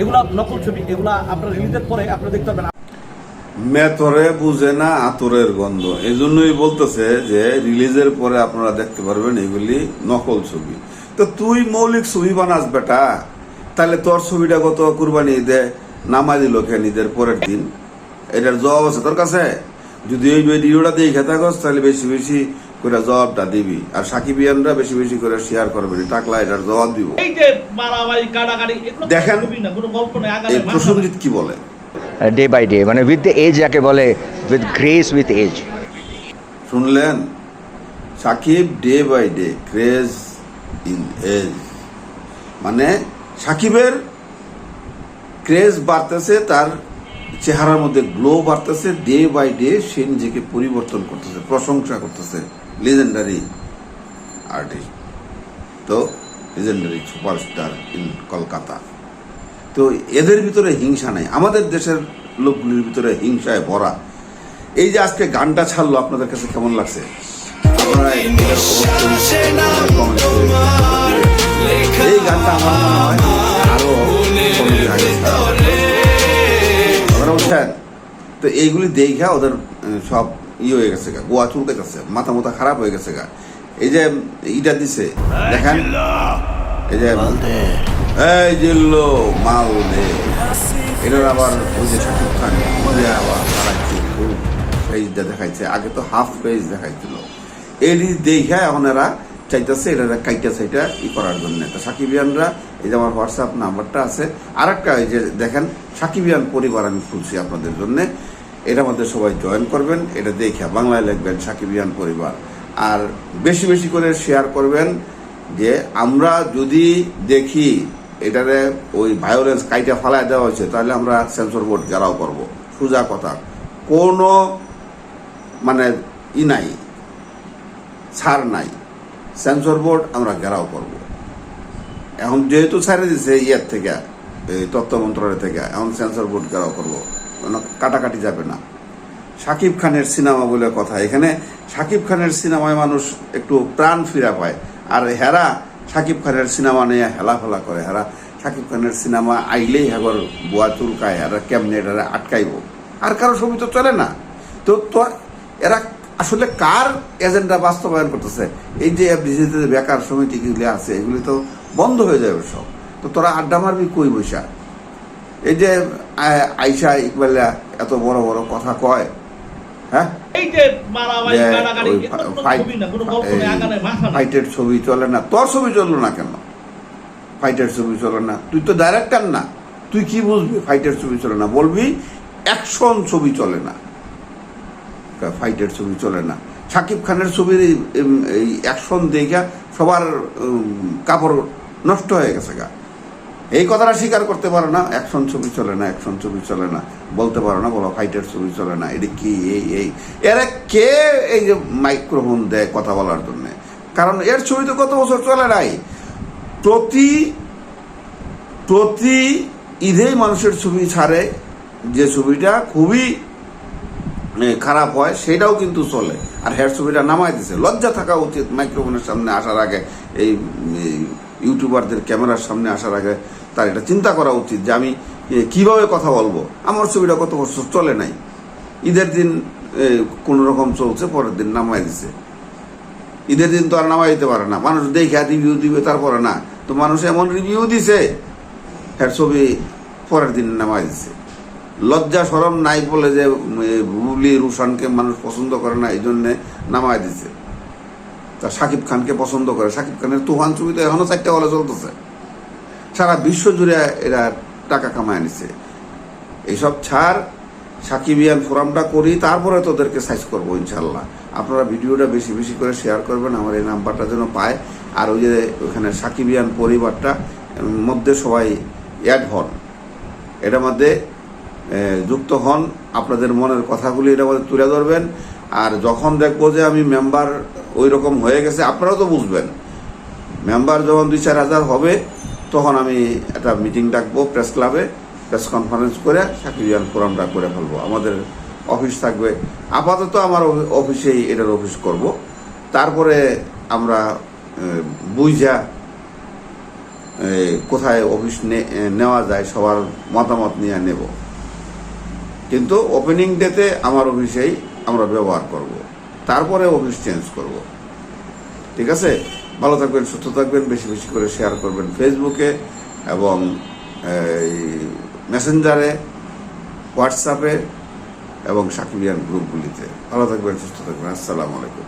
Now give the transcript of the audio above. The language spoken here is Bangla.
এগুলা নকল ছবি, এগুলা আপনার রিলিজের পরে আপনারা দেখতে পাবেন মেথরে বুঝে না আতরের গন্ধ। এই জন্যই বলতেছে যে রিলিজের পরে আপনারা দেখতে পারবেন এগুলি নকল ছবি। তো তুই মৌলিক ছবি বানাস বেটা। তাহলে তোর ছবিটা কত কুরবানি ঈদে নামা দিল ঈদের পরের দিন? এটার জবাব আছে তোর কাছে? যদি এই ভিডিওটা দিয়ে খেতে তাহলে বেশি বেশি করে জবাবটা দিবি। আর সাকিব ইয়ানরা বেশি বেশি করে শেয়ার করবেন টাকলা এটার জবাব দিব। এই যে মারামারি কাটাকাটি দেখেন, ছবি না কোনো গল্প নয় এই প্রসঙ্গিত কি বলে? ডে বাই ডে মানে উইথ দ্য এজ যাকে বলে উইথ গ্রেস উইথ এজ শুনলেন? Shakib day by day craze in age মানে সাকিবের ক্রেজ বাড়তেছে তার চেহারার মধ্যে গ্লো বাড়তেছে ডে বাই ডে সে নিজেকে পরিবর্তন করতেছে, প্রশংসা করতেছে লিজেন্ডারি আর্টিস্ট তো লিজেন্ডারি সুপারস্টার ইন কলকাতা তো এদের ভিতরে হিংসা নাই, আমাদের দেশের লোকগুলির ভিতরে হিংসায় ভরা। এই যে আজকে গানটা ছাড়লো, আপনাদের কাছে কেমন লাগছে? আপনারা তো এইগুলি দেখা ওদের সব ই হয়ে গেছে গা, গোয়া চুলকাইতেছে মাথা মাথা খারাপ হয়ে গেছে গা। এই যে, ইটা দিছে, দেখেন। এই যে, এই জিল্লো মাল দে। এটার আবার ওই যে শাকিব খান আবার পেজটা দেখাইছে। আগে তো হাফ পেজ দেখাইছিল। এটি দেখে এখন এরা চাইতেছে এটা কাইটা সাইটা ই করার জন্য। তো সাকিবিয়ানরা এই যে আমার হোয়াটসঅ্যাপ নাম্বারটা আছে আর একটা এই যে দেখেন সাকিবিয়ান পরিবার আমি খুলছি আপনাদের জন্য। এটার মধ্যে সবাই জয়েন করবেন, এটা দেখে বাংলায় লিখবেন সাকিবিয়ান পরিবার। আর বেশি বেশি করে শেয়ার করবেন যে আমরা যদি দেখি এটারে ওই ভায়োলেন্স কাইটা ফালায় দেওয়া হয়েছে, তাহলে আমরা সেন্সর বোর্ড ঘেরাও করব। সোজা কথা, কোনো মানে ই নাই, ছাড় নাই সেন্সর বোর্ড আমরা ঘেরাও করব। এখন যেহেতু ছাড়ে দিছে ইয়ের থেকে, এই তথ্য মন্ত্রণালয় থেকে, এখন সেন্সর বোর্ড ঘেরাও করব। কোনো কাটাকাটি যাবে না। শাকিব খানের সিনেমা বলে কথা। এখানে শাকিব খানের সিনেমায় মানুষ একটু প্রাণ ফিরা পায়। আর হেরা শাকিব খানের সিনেমা নিয়ে হেলাফেলা করে। হেরা শাকিব খানের সিনেমা আইলেই হেগর বুয়া চুলকায়, হেরা কেমনে এটা আটকাইব? আর কারও ছবি তো চলে না। তো তো এরা আসলে কার এজেন্ডা বাস্তবায়ন করতেছে? এই যে বিজেপিতে বেকার সমিতিগুলি আছে, এগুলি তো বন্ধ হয়ে যাবে সব। তো তোরা আড্ডা মারবি কই বৈশা? এই যে আইসা ইকবালা এত বড় বড় কথা কয় হ্যাঁ? ফাইটের ছবি চলে না। তোর ছবি চলল না কেন? ফাইটের ছবি চলে না। তুই তো ডাইরেক্টর না। তুই কি বুঝবি ফাইটের ছবি চলে না? বলবি অ্যাকশন ছবি চলে না। ফাইটের ছবি চলে না। শাকিব খানের ছবির এই অ্যাকশন দেখা সবার কাপড় নষ্ট হয়ে গেছে গা। এই কথাটা স্বীকার করতে পারো না, অ্যাকশন ছবি চলে না, অ্যাকশন ছবি চলে না, বলতে পারো না, বলো ফাইটের ছবি চলে না, এটা কি, এই এই। এরা কে এই যে মাইক্রোফোন দেয় কথা বলার জন্য? কারণ এর ছবি তো কত বছর চলে নাই। প্রতি প্রতি ঈদেই মানুষের ছবি ছাড়ে, যে ছবিটা খুবই খারাপ হয়, সেটাও কিন্তু চলে। আর হেয়ার ছবিটা নামাই দিছে। লজ্জা থাকা উচিত মাইক্রোফোনের সামনে আসার আগে এই ইউটিউবারদের ক্যামেরার সামনে আসার আগে তার এটা চিন্তা করা উচিত যে আমি কীভাবে কথা বলব? আমার ছবিটা কত বছর চলে নাই। ঈদের দিন কোনো রকম চলছে, পরের দিন নামাই দিছে। ঈদের দিন তো আর নামাই দিতে পারে না। মানুষ দেখে রিভিউ দিবে, তারপরে না। তো মানুষ এমন রিভিউ দিছে হের ছবি পরের দিন নামাই দিছে। লজ্জা সরম নাই বলে যে বুবলি রুশানকে মানুষ পছন্দ করে না এই জন্যে নামায় দিছে। তা শাকিব খানকে পছন্দ করে। শাকিব খানের তুফান ছবি তো এখনও চারটে হলে চলতেছে। সারা বিশ্ব জুড়ে এরা টাকা কামায় নিছে। এইসব ছাড়, সাকিবিয়ান ফোরামটা করি, তারপরে তোদেরকে সাইজ করব ইনশাল্লাহ আপনারা ভিডিওটা বেশি বেশি করে শেয়ার করবেন, আমার এই নাম্বারটা যেন পায়। আর ওই যে ওখানে সাকিবিয়ান পরিবারটা মধ্যে সবাই অ্যাড হন। এটার মধ্যে যুক্ত হন। আপনাদের মনের কথাগুলি এটা মধ্যে তুলে ধরবেন। আর যখন দেখব যে আমি মেম্বার ওই রকম হয়ে গেছে, আপনারাও তো বুঝবেন। মেম্বার যখন দুই চার হাজার হবে তখন আমি একটা মিটিং ডাকবো প্রেস ক্লাবে প্রেস কনফারেন্স করে সাকিবিয়ান ফোরামটা করে ফেলব। আমাদের অফিস থাকবে। আপাতত আমার অফিসেই এটার অফিস করব। তারপরে আমরা বুঝা কোথায় অফিস নেওয়া যায় সবার মতামত নিয়ে নেব। কিন্তু ওপেনিং ডেতে আমার অফিসেই আমরা ব্যবহার করব। তারপরে অফিস চেঞ্জ করব। ঠিক আছে? ভালো থাকবেন সুস্থ থাকবেন বেশি বেশি করে শেয়ার করবেন ফেসবুকে এবং এই, মেসেঞ্জারে হোয়াটসঅ্যাপে এবং সাকিবিয়ান গ্রুপগুলিতে ভালো থাকবেন সুস্থ থাকবেন। আসসালামু আলাইকুম।